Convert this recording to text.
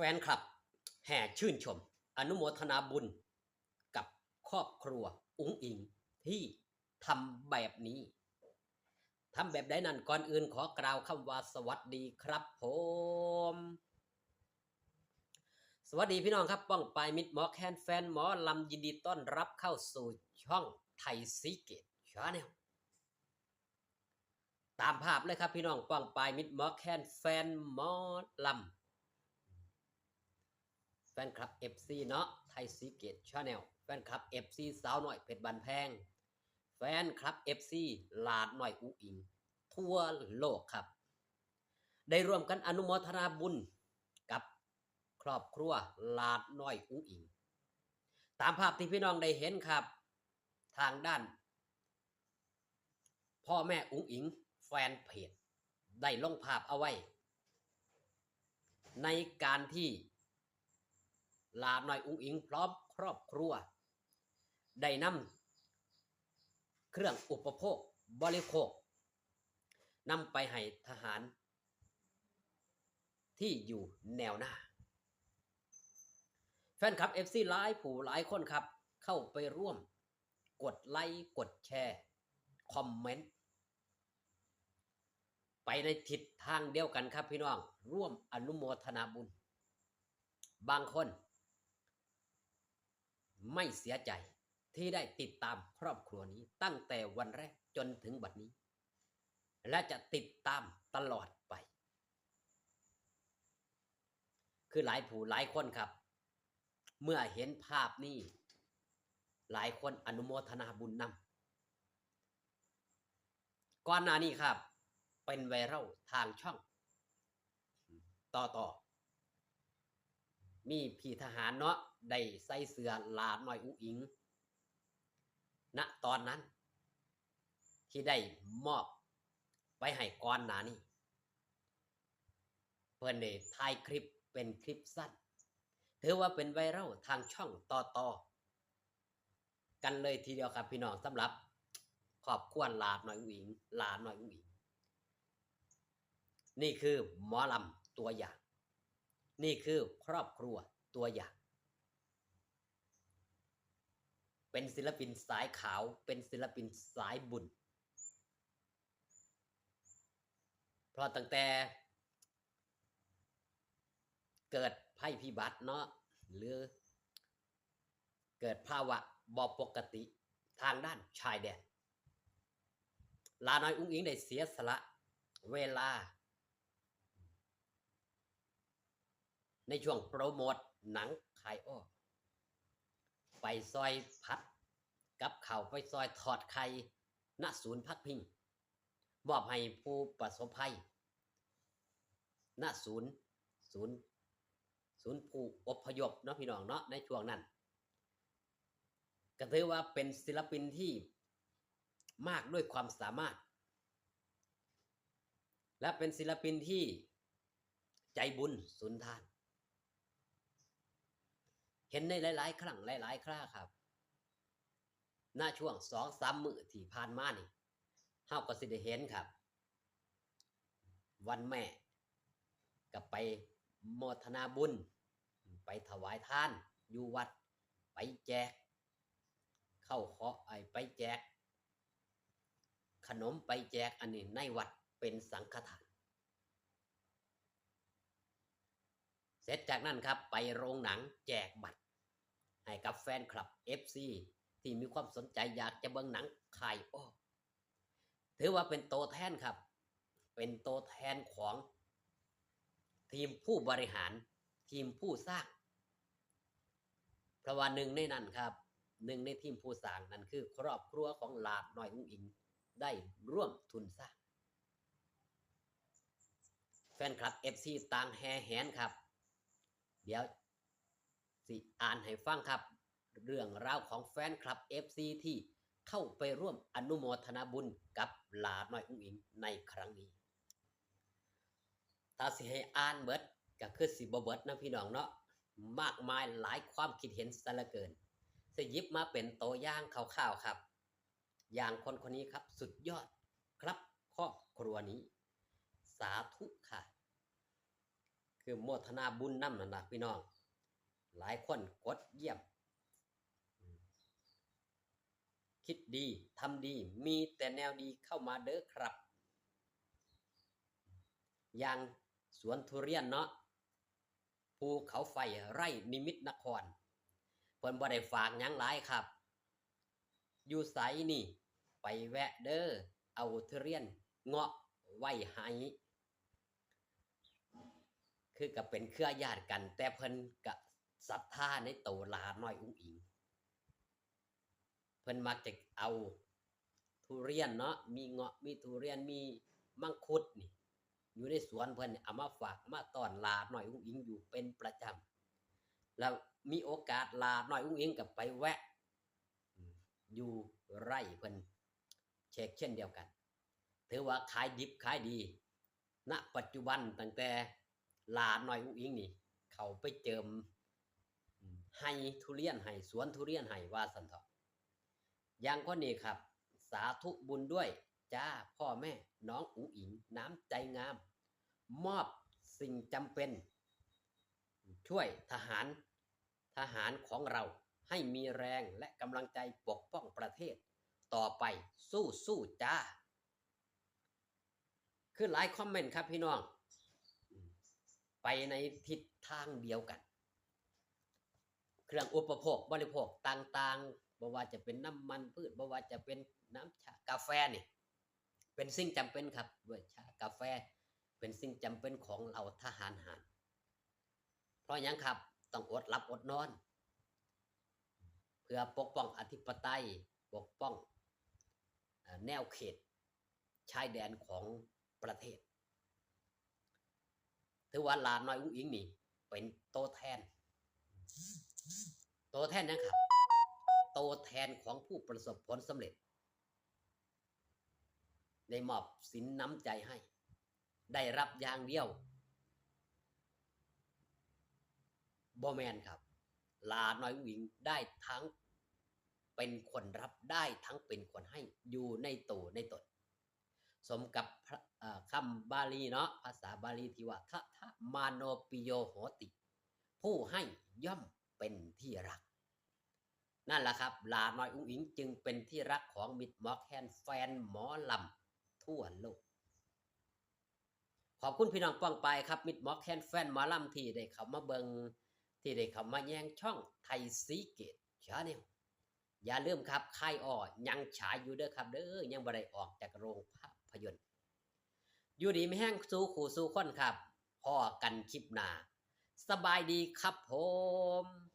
แฟนคลับแห่ชื่นชม อนุโมทนาบุญกับครอบครัวอุ๋งอิงที่ทำแบบนี้ทำแบบใดนั้นก่อนอื่นขอกล่าวคำว่าสวัสดีครับผม สวัสดีพี่น้องครับ ป้องปายมิตรหมอแคนแฟนหมอลำยินดีต้อนรับเข้าสู่ช่องไทยซีเกตชาแนลตามภาพเลยครับพี่น้องป้องปายมิตรหมอแคนแฟนหมอลำ ฟนคลับ FC เนาะไทยซีเกตชาแนลแฟนคลับ FC สาวหน่อยเพชรบันแพง แฟนคลับ FC ลาดหน่อยอุอิง ทั่วโลกครับ ได้ร่วมกันอนุโมทนาบุญกับครอบครัวลาดหน้อยอุอิง ตามภาพที่พี่น้องได้เห็นครับ ทางด้าน พ่อแม่อุ๋งอิง แฟนเพจได้ลงภาพเอาไว้ ในการที่ ลาดน้อยอุ๋งอิงพร้อมครอบครัว ได้นำเครื่องอุปโภคบริโภคนำไปให้ทหาร ที่อยู่แนวหน้า แฟนคลับ FC หลายผู้หลายคนครับ เข้าไปร่วม กดไลค์กดแชร์ คอมเมนต์ ไปในทิศทางเดียวกันครับพี่น้อง ร่วมอนุโมทนาบุญ บางคน ไม่เสียใจที่ได้ติดตามครอบครัวนี้ ตั้งแต่วันแรกจนถึงบัดนี้ และจะติดตามตลอดไป คือหลายผู้หลายคนครับ เมื่อเห็นภาพนี้ หลายคนอนุโมทนาบุญนำก่อนหน้านี้ครับ เป็นไวรัลทางช่อง ต่อต่อ มีพี่ทหารเนาะได้ใส่เสื้อลาดน้อยอุอิงณตอนนั้น ที่ได้มอบไปให้ก่อนหน้านี้เพื่อนได้ถ่ายคลิปเป็นคลิปสั้นถือว่าเป็นไวรัลทางช่องต่อต่อกันเลยทีเดียวครับพี่น้องสำหรับขอบควรลาดหน่อยอุ๋งอิงลาดหน่อยอุ๋งอิงนี่คือหมอลำตัวอย่าง นี่คือครอบครัวตัวอย่าง เป็นศิลปินสายขาว เป็นศิลปินสายบุญ เพราะตั้งแต่เกิดภัยพิบัติเนาะหรือเกิดภาวะบอปกติทางด้านชายแดน ลาน้อยอุ้งอิงได้เสียสละ เวลา ในช่วงโปรโมทหนังขายอ้อไปซอยพัด กับเข่าไปซอยถอดไข่ณศูนย์พักพิงมอบให้ผู้ประสบภัยณศูนย์ศูนย์ศูนย์ผู้อพยพเนาะพี่น้องเนาะในช่วงนั้นก็ถือว่าเป็นศิลปินที่มากด้วยความสามารถ และเป็นศิลปินที่ใจบุญสุนทาน เห็นในหลายๆ ครั้งหลาย ๆ คราครับหน้าช่วงสองสามมือที่ผ่านมานี่เฮาก็สิได้เห็นครับ วันแม่กับไปโมทนาบุญ ไปถวายทาน อยู่วัด ไปแจก เข้าขอไอไปแจก ขนมไปแจกอันนี้ในวัดเป็นสังฆทาน เสร็จจากนั้นครับไปโรงหนังแจกบัตร ให้กับแฟนคลับ FC ที่มีความสนใจอยากจะเบิ่งหนังขายอ้อถือว่าเป็นโตแทนครับ เป็นโตแทนของ ทีมผู้บริหาร ทีมผู้สร้างเพราะว่าหนึ่งในนั้นครับหนึ่งในทีมผู้สร้างนั่นคือ ครอบครัวของหลาดน้อยอุ้งอิงได้ร่วมทุนสร้าง แฟนคลับ FC ต่างแห่แหนครับ เดี๋ยวสิอ่านให้ฟังครับ เรื่องราวของแฟนคลับ FC ที่เข้าไปร่วมอนุโมทนาบุญกับลาดน้อยอุ้งอิงในครั้งนี้ถ้าสิให้อ่านเบิดก็คือสิบเบิดนะพี่น้องเนาะมากมายหลายความคิดเห็นซะลือเกินสิยิบมาเป็นตัวอย่างคร่าวๆครับ อย่างคนคนนี้ครับสุดยอดครับครอบครัวนี้ สาธุค่ะ คือโมทนาบุญน้ำนั่นนะพี่น้อง หลายคนกดเยี่ยม คิดดีทำดี มีแต่แนวดีเข้ามาเด้อครับ อย่างสวนทุเรียนเนาะภูเขาไฟไร่นิมิตนครเพิ่นบ่ได้ฝากยังหลายครับ อยู่ไสนี่ ไปแวะเด้อเอาทุเรียนเงาะไว้ให้ คือกับเป็นเครือญาติกัน แต่เพิ่นกะศรัทธาในโตลาน้อยอุ้งอิง เพิ่นมักจะเอาทุเรียนเนาะมีเงาะมีทุเรียนมีมังคุดนี่ อยู่ในสวนเพิ่นเอามาฝากมาต้อนลาน้อยอุ้งอิงอยู่เป็นประจำแล้วมีโอกาสลาน้อยอุ้งอิงกับไปแวะอืมอยู่ไร่เพิ่นเช็คเช่นเดียวกัน ถือว่าขายดิบขายดี ณ ปัจจุบันตั้งแต่ ลาน้อยอุ้งอิงนี่ เขาไปเจิมให้ทุเรียนให้สวนทุเรียนให้ว่าสันเถาะอย่างคนนี้ครับ สาธุบุญด้วย จ้าพ่อแม่ น้องอุ๋งอิง น้ำใจงาม มอบสิ่งจำเป็น ช่วยทหารทหารของเราให้มีแรงและกำลังใจปกป้องประเทศ ต่อไปสู้สู้จ้า คือหลายคอมเมนต์ครับพี่น้อง ไปในทิศทางเดียวกัน เครื่องอุปโภคบริโภคต่างๆบ่ว่าจะเป็นน้ำมันพืชบ่ว่าจะเป็นน้ำชากาแฟนี่เป็นสิ่งจำเป็นครับด้วยชากาแฟเป็นสิ่งจำเป็นของเราทหารหารเพราะยังครับต้องอดหลับอดนอน เพื่อปกป้องอธิปไตยปกป้องแนวเขตชายแดนของประเทศ ถือว่าหลานน้อยอุ้งอิงนี่เป็นโตแทน โตแทนนะครับ โตแทนของผู้ประสบผลสำเร็จได้มอบสินน้ำใจให้ ได้รับอย่างเดียวบอแมนครับ ลาน้อยหญิงได้ทั้งเป็นคนรับได้ทั้งเป็นคนให้อยู่ในตัวในตน สมกับคำบาลีเนาะภาษาบาลีที่ว่าทะทะมาโนปิโยโหติ ผู้ให้ย่อมเป็นที่รัก นั่นแหละครับ ลาน้อยอุ้งอิงจึงเป็นที่รักของมิตรหมอแคนแฟนหมอลำทั่วโลก ขอบคุณพี่น้องป้องไปครับมิตรหมอแคนแฟนหมอลำที่ได้เข้ามาเบิงที่ได้เข้ามาแย่งช่องไทยซีเกตชาแนลอย่าลืมครับค่ายอ้อยังฉายอยู่เด้อครับเด้อยังบ่ได้ออกจากโรงภาพ ยนตร์อยู่ดีไม่แห้งสู้ขู่สู้คนครับพอกันคลิปหน้า สบายดีครับผม